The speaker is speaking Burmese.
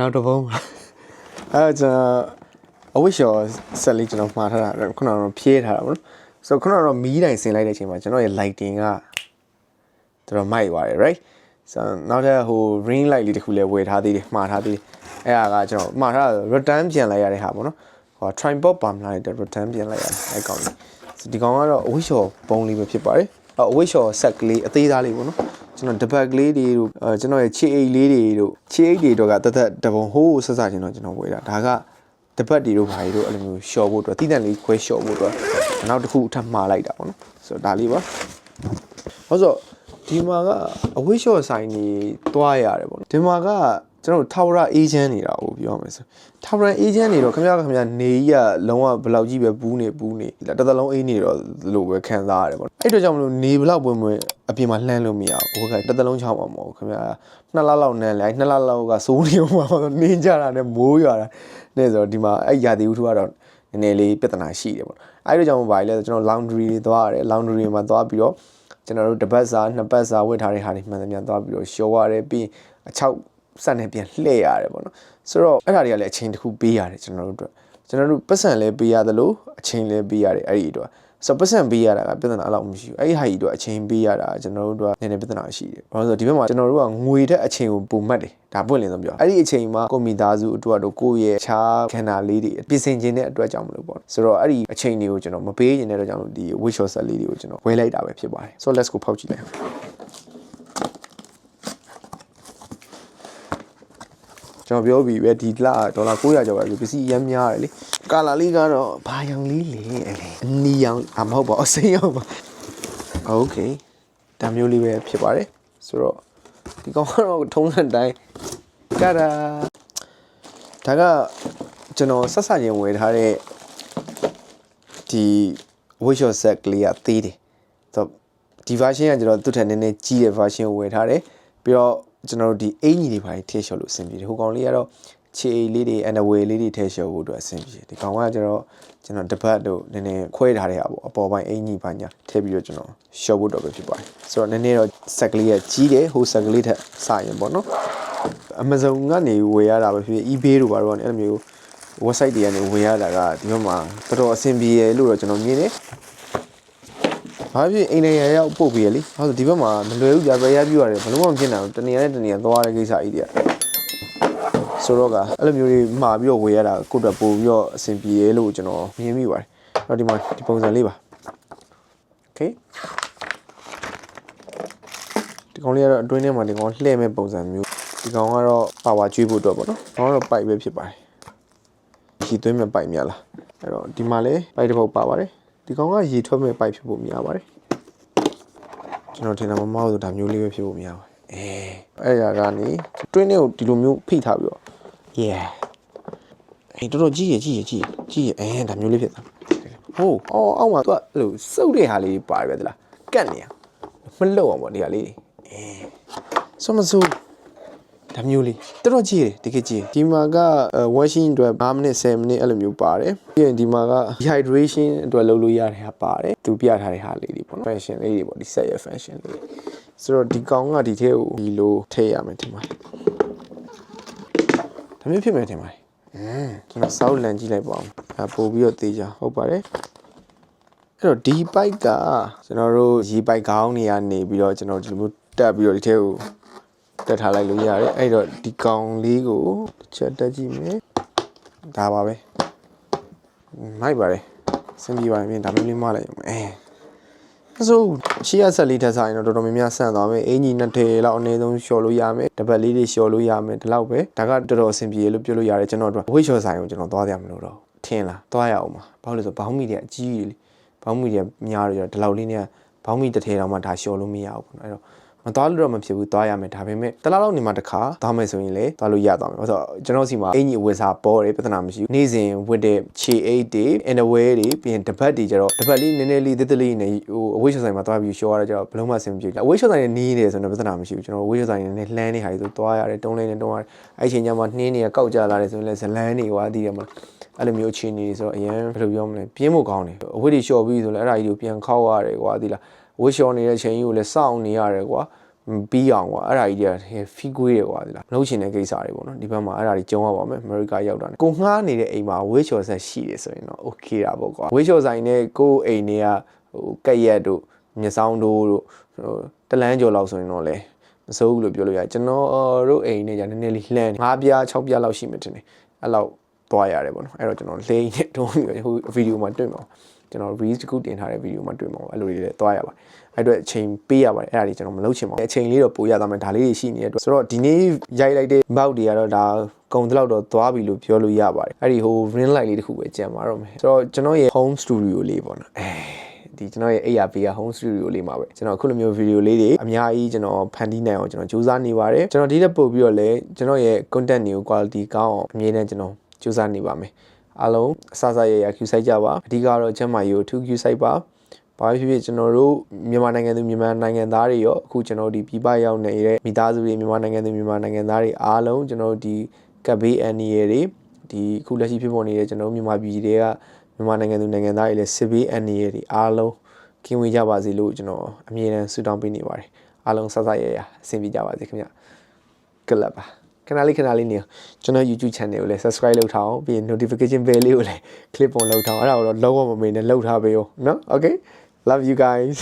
နောက်တစ်ပုံးအဲကျွန်တော်အဝိရှော်ဆက်လေးကျွန်တော်မှားထားတာခုနကတော့ဖြေးထားတာပေါ့နော်ဆိုတော့ခုနကတော့မီးတိုင်ဆင်လိုက်တဲ့အချိန်မှာကျွန်တော်ရဲ့ lighting ကတော်တော်မိုက်သွားတယ် right ဆိုတော့နောက်ထပ်ဟို ring light လေးတစ်ခုလည်းဝယ်ထားသေးတယ်မှားထားသေးတယ်အဲ့ဒါကကျွန်တော်မှားထားတာ return ပြန်လိုက်ရတဲ့ဟာပေါ့နော်ဟို tripod ပါမလာတဲ့ return ပြန်လိုက်ရတယ်အဲ့ကောင်လေးဆိုဒီကောင်ကတော့အဝိရှော်ပုံလေးပဲဖြစ်ပါတယ်အော်အဝိရှော်ဆက်ကလေးအသေးသားလေးပေါ့နော် ကျွန်တော်တပတ်ကလေးတွေတို့အဲကျွန်တော်ရဲ့ခြေအိတ်လေးတွေတို့ခြေအိတ်တွေတော့ကတသက်တပုံဟိုးဆက်ဆက်ချင်းတော့ကျွန်တော်ဝယ်တာဒါကတပတ်တွေတို့ဘာတွေတို့အဲ့လိုမျိုးရှော့ဖို့အတွက်တိတန်လေးခွဲရှော့ဖို့အတွက်နောက်တစ်ခုထပ်မှားလိုက်တာပေါ့နော်ဆိုတော့ဒါလေးပါဟုတ်ဆိုဒီမှာကအဝိရှော့ဆိုင်ကြီးတွားရတယ်ပေါ့နော်ဒီမှာက ကျွန်တော်ထာဝရအေဂျင့်နေတာကိုပြောမယ်ဆိုထာဝရအေဂျင့်နေတော့ခင်ဗျားခင်ဗျားနေကြီးကလုံးဝဘယ်လောက်ကြီးပဲဘူးနေဘူးနေတစ်သက်လုံးအေးနေတော့လို့ပဲခံစားရတယ်ပေါ့အဲ့တော့ကြောင့်မလို့နေဘယ်လောက်ဝင်ဝင်အပြင်မှာလှမ်းလို့မရဘူးဟိုကတစ်သက်လုံးချောင်းမှာမဟုတ်ဘူးခင်ဗျာနှစ်လလောက်နဲ့လေနှစ်လလောက်ကစိုးနေမှာနေကြတာနဲ့မိုးရွာတာနဲ့ဆိုတော့ဒီမှာအဲ့ရာသီဥတုကတော့နည်းနည်းလေးပြဿနာရှိတယ်ပေါ့အဲ့တော့ကြောင့်မပါလေကျွန်တော် laundry တွေသွားရတယ် laundry မှာသွားပြီးတော့ကျွန်တော်တို့တစ်ပတ်စာနှစ်ပတ်စာဝတ်ထားတဲ့ဟာတွေမှန်သမျှသွားပြီးတော့ရှော်ရတယ်ပြီးအချောက် စက်နဲ့ပြန်လှည့်ရတယ်ပေါ့နော်ဆိုတော့အဲ့ဒါတွေကလည်းအချိန်တစ်ခုပေးရတယ်ကျွန်တော်တို့အတွက်ကျွန်တော်တို့ပတ်စံလည်းပေးရတယ်လို့အချိန်လည်းပေးရတယ်အဲ့ဒီအတွက်ဆိုတော့ပတ်စံပေးရတာကပြဿနာအလောက်မရှိဘူးအဲ့ဒီဟာကြီးတော့အချိန်ပေးရတာကျွန်တော်တို့တို့ကနည်းနည်းပြဿနာရှိတယ်ဘာလို့လဲဆိုတော့ဒီဘက်မှာကျွန်တော်တို့ကငွေတဲ့အချိန်ကိုပုံမှတ်တယ်ဒါပွင့်လင်းဆုံးပြောအဲ့ဒီအချိန်မှာကိုမိသားစုအတွက်တော့ကိုယ့်ရဲ့ခြားခန္ဓာလေးတွေပြင်ဆင်ခြင်းတဲ့အတွက်ကြောင့်မလို့ပေါ့ဆိုတော့အဲ့ဒီအချိန်တွေကိုကျွန်တော်မပေးခြင်းတဲ့အတွက်ကြောင့်လို့ဒီ wish shot set လေးတွေကိုကျွန်တော်ဝယ်လိုက်တာပဲဖြစ်ပါတယ် so let's go ဖောက်ကြည့်လိုက် ကျွန်တော်ပြောပြီးပဲဒီလဒေါ်လာ900ကျော်ပဲပစ္စည်းအများများတယ်လေကာလာလေးကတော့ဘာရောင်လေးလေအဲ့လေအနီရောင်အမဟုတ်ပါအစိမ်းရောင်ပါโอเคဒါမျိုးလေးပဲဖြစ်ပါတယ်ဆိုတော့ဒီကောင်ကတော့ထုံးစံတိုင်းကာရာဒါကကျွန်တော်ဆက်ဆံရင်ဝယ်ထားတဲ့ဒီ wish shot set ကလေးကသေးတယ်ဆိုတော့ဒီ version ကကျွန်တော်သူ့ထက်နည်းနည်းကြီးတဲ့ version ကိုဝယ်ထားတယ်ပြီးတော့ ကျွန်တော်တို့ဒီအင်ကြီးတွေပါထည့်လျှော်လို့အဆင်ပြေတယ်ဟိုကောင်လေးကတော့ခြေအိတ်လေးတွေ underwear လေးတွေထည့်လျှော်ဖို့အတွက်အဆင်ပြေတယ်ဒီကောင်ကကျွန်တော်ကျွန်တော်တပတ်တို့နည်းနည်းခွဲထားတဲ့ဟာပေါ့အပေါ်ပိုင်းအင်ကြီးပါညာထည့်ပြီးတော့ကျွန်တော်လျှော်ဖို့တော့ပဲဖြစ်ပါတယ်ဆိုတော့နည်းနည်းတော့ဆက်ကလေးကကြီးတယ်ဟိုဆက်ကလေးထက်စရင်ပေါ့နော် Amazon ကနေဝယ်ရတာပဲဖြစ်ဖြစ် eBay တို့ဘာလို့လဲအဲ့လိုမျိုး website တွေကနေဝယ်ရတာကဒီဘက်မှာတော်တော်အဆင်ပြေရလို့တော့ကျွန်တော်မြင်တယ်။ ဘာဖြစ်အိမ်နေရရောက်ပို့ပေးရလေ။ဟုတ်ဒီဘက်မှာမလွယ်ဘူးကြာပဲရပြရတယ်ဘလို့မှမဖြစ်နိုင်ဘူး။တနေရာနဲ့တနေရာသွားတဲ့ကိစ္စကြီးတွေက။ဆိုတော့ကအဲ့လိုမျိုးတွေမှာပြီးတော့ဝယ်ရတာကိုယ့်အတွက်ပို့ပြီးတော့အဆင်ပြေရလို့ကျွန်တော်မြင်မိပါတယ်။အဲ့တော့ဒီမှာဒီပုံစံလေးပါ။ Okay ဒီကောင်လေးကတော့အတွင်းထဲမှာဒီကောင်လှည့်မဲ့ပုံစံမျိုးဒီကောင်ကတော့ပါဝါကျွေးဖို့အတွက်ပေါ့နော်။ကောင်ကတော့ပိုက်ပဲဖြစ်ပါတယ်။ရေသွင်းမဲ့ပိုက်များလား။အဲ့တော့ဒီမှာလည်းပိုက်တစ်ပုတ်ပါပါတယ်။ ဒီကောင်ကရေထွက်မဲ့ပိုက်ဖြစ်ဖို့များပါတယ်။ကျွန်တော်ထင်တာမမဟုတ်ဆိုဒါမျိုးလေးပဲဖြစ်ဖို့များပါတယ်။အဲအဲ့ရကနေတွင်းထဲကိုဒီလိုမျိုးဖိထားပြီးတော့ yeah အေးတော်တော်ကြီးရကြီးရကြီးရကြီးရအဲဒါမျိုးလေးဖြစ်တာ။ဟုတ်အော်အောက်မှာသူကအဲ့လိုစုပ်တဲ့ဟာလေးပါတယ်ပဲသလား။ကတ်နေရမလှုပ်အောင်ပေါ့ဒီဟာလေး။အဲစမစိုး ဒါမျိုးလေးတော်တော်ကြည့်တယ်တကယ်ကြည့်ဒီမှာက washing အတွက်5မိနစ်10မိနစ်အဲ့လိုမျိုးပါတယ်ပြီးရင်ဒီမှာက dehydration အတွက်လုပ်လို့ရတဲ့ဟာပါတယ်သူပြထားတဲ့ဟာလေးတွေပေါ့နော် fashion လေးတွေပေါ့ဒီ set ရဲ့ fashion လေးဆိုတော့ဒီကောင်ကဒီထဲကိုဒီလိုထည့်ရမယ်ဒီမှာဒါမျိုးဖြစ်မယ်ထင်ပါတယ်อืมကျွန်တော်စောက်လန်ကြည့်လိုက်ပါဦးအဲပို့ပြီးတော့သေးကြဟုတ်ပါတယ်အဲ့တော့ဒီပိုက်ကကျွန်တော်တို့ရေပိုက်ခေါင်းနေရနေပြီးတော့ကျွန်တော်ဒီလိုမျိုးတက်ပြီးတော့ဒီထဲကို တက်ထားလိုက်လို့ရတယ်အဲ့တော့ဒီကောင်လေးကိုတစ်ချက်တက်ကြည့်မယ်ဒါပါပဲမိုက်ပါတယ်စင်ပြေပါရင်ဒါမျိုးလေးမလိုက်အောင်အဲအဲဆိုရှေ့ရဆက်လေးထက်စားရင်တော့တော်တော်များများဆန့်သွားမယ်အင်ကြီးနှစ်ထည်လောက်အနည်းဆုံးလျှော်လို့ရမယ်တပတ်လေးတွေလျှော်လို့ရမယ်ဒီလောက်ပဲဒါကတော်တော်အဆင်ပြေလို့ပြောလို့ရတယ်ကျွန်တော်တို့ဝိတ်လျှော်ဆိုင်ကိုကျွန်တော်သွားရမလို့တော့ထင်းလားသွားရအောင်ပါဘာလို့လဲဆိုဘောင်းမီတွေအကြီးကြီးလေဘောင်းမီတွေများတော့ဒီလောက်လေးနဲ့ဘောင်းမီတစ်ထည်တော့မှဒါလျှော်လို့မရဘူးပေါ့နော်အဲ့တော့ မသွားလို့တော့မဖြစ်ဘူးသွားရမယ်ဒါပေမဲ့တလားလောက်နေမှာတစ်ခါသွားမယ်ဆိုရင်လေသွားလို့ရသွားမယ်ဘာလို့ဆိုတော့ကျွန်တော်စီမှာအင်ကြီးဝယ်စားပေါ်တယ်ပြဿနာမရှိဘူးနေ့စဉ်ဝတ်တဲ့ခြေအိတ်တွေ underwear တွေပြီးရင်တပတ်တွေကျတော့တပတ်လေးနည်းနည်းလေးတိတိလေးနဲ့ဟိုအဝိရှဆိုင်မှာသွားပြီးရှော်ရတော့ကျတော့ဘလုံးမဆင်မပြေဘူးအဝိရှဆိုင်နဲ့နီးနေတယ်ဆိုတော့ပြဿနာမရှိဘူးကျွန်တော်အဝိရှဆိုင်နဲ့လှမ်းနေဟာတွေဆိုသွားရတယ်တုံးလေးနဲ့တုံးရတယ်အဲ့ချိန်ကျမှနှင်းနေကောက်ကြလာတယ်ဆိုရင်လည်းဇလန်းတွေကွာတည်ရမှာအဲ့လိုမျိုးအခြေအနေတွေဆိုတော့အရင်ဘယ်လိုပြောမလဲပြင်းဖို့ကောင်းတယ်အဝိတွေလျှော်ပြီးဆိုလည်းအဲ့ဒါကြီးကိုပြန်ခောက်ရတယ်ကွာဒီလား ဝိရှော်နေတဲ့ချိန်ကြီးကိုလည်းစောင့်နေရတယ်ကွာပြီးအောင်ကွာအဲ့ဒါကြီးတွေကဖီကွေးတယ်ကွာဒီလားမလုပ်ချင်တဲ့ကိစ္စတွေပေါ့နော်ဒီဘက်မှာအဲ့ဒါတွေကြုံရပါမယ်အမေရိကရောက်တာနဲ့ကိုငှားနေတဲ့အိမ်မှာဝေးချော်ဆက်ရှိတယ်ဆိုရင်တော့ okay တာပေါ့ကွာဝေးချော်ဆိုင်နဲ့ကိုအိမ်တွေကဟိုကက်ရက်တို့မျက်စောင်းတို့တို့ဟိုတလန်းကျော်လောက်ဆိုရင်တော့လေမစိုးဘူးလို့ပြောလို့ရတယ်ကျွန်တော်တို့အိမ်နဲ့じゃနည်းနည်းလေးလှမ်း၅ပြား6ပြားလောက်ရှိမှတင်တယ်အဲ့လောက်သွားရတယ်ပေါ့နော်အဲ့တော့ကျွန်တော်လိမ့်နဲ့တုံးပြီးဟိုဗီဒီယိုမှာတွေ့မှာ ကျွန်တော် reels တစ်ခုတင်ထားတဲ့ဗီဒီယိုမှာတွေ့မှာအဲ့လိုတွေလည်းသွားရပါတယ်အဲ့အတွက်အချိန်ပေးရပါတယ်အဲ့ဒါတွေကျွန်တော်မလုပ်ချင်ပါဘူးအချိန်လေးတော့ပိုရသွားမယ်ဒါလေးတွေရှိနေတဲ့အတွက်ဆိုတော့ဒီနေ့ရိုက်လိုက်တဲ့ဘောက်တွေကတော့ဒါကုံတလောက်တော့သွားပြီလို့ပြောလို့ရပါတယ်အဲ့ဒီဟို ring light လေးတစ်ခုပဲကြံပါတော့မယ်ဆိုတော့ကျွန်တော်ရဲ့ home studio လေးပေါ့နော်အဲဒီကျွန်တော်ရဲ့ ARP က home studio လေးမှာပဲကျွန်တော်အခုလိုမျိုးဗီဒီယိုလေးတွေအများကြီးကျွန်တော်ဖန်တီးနိုင်အောင်ကျွန်တော်စူးစမ်းနေပါတယ်ကျွန်တော်ဒီတက်ပို့ပြီးတော့လည်းကျွန်တော်ရဲ့ content တွေကို quality ကောင်းအောင်အမြဲတမ်းကျွန်တော်စူးစမ်းနေပါမယ် အားလုံးအဆအဆရရ Q site ကြပါအဓိကတော့ကျမ်းမာရေးကို 2Q site ပါဘာဖြစ်ဖြစ်ကျွန်တော်တို့မြန်မာနိုင်ငံသူမြန်မာနိုင်ငံသားတွေရောအခုကျွန်တော်ဒီပြည်ပရောက်နေတဲ့မိသားစုတွေမြန်မာနိုင်ငံသူမြန်မာနိုင်ငံသားတွေအားလုံးကျွန်တော်ဒီကပ်ဘေးအန်နီရတွေဒီအခုလက်ရှိဖြစ်ပေါ်နေတဲ့ကျွန်တော်မြန်မာပြည်တွေကမြန်မာနိုင်ငံသူနိုင်ငံသားတွေလည်းစစ်ဘေးအန်နီရတွေအားလုံးကင်းဝေးကြပါစေလို့ကျွန်တော်အမြဲတမ်းဆုတောင်းပေးနေပါတယ်အားလုံးဆဆရရအဆင်ပြေကြပါစေခင်ဗျ good luck ပါ ခဏလေးခဏလေးနေကျွန်တော် YouTube channel ကိုလည်း subscribe လုပ်ထားအောင်ပြီးရင် notification bell လေးကိုလည်း click on လုပ်ထားအောင်အဲ့ဒါကိုတော့လုံးဝမမေ့နဲ့လုပ်ထားပေးဦးနော် okay love you guys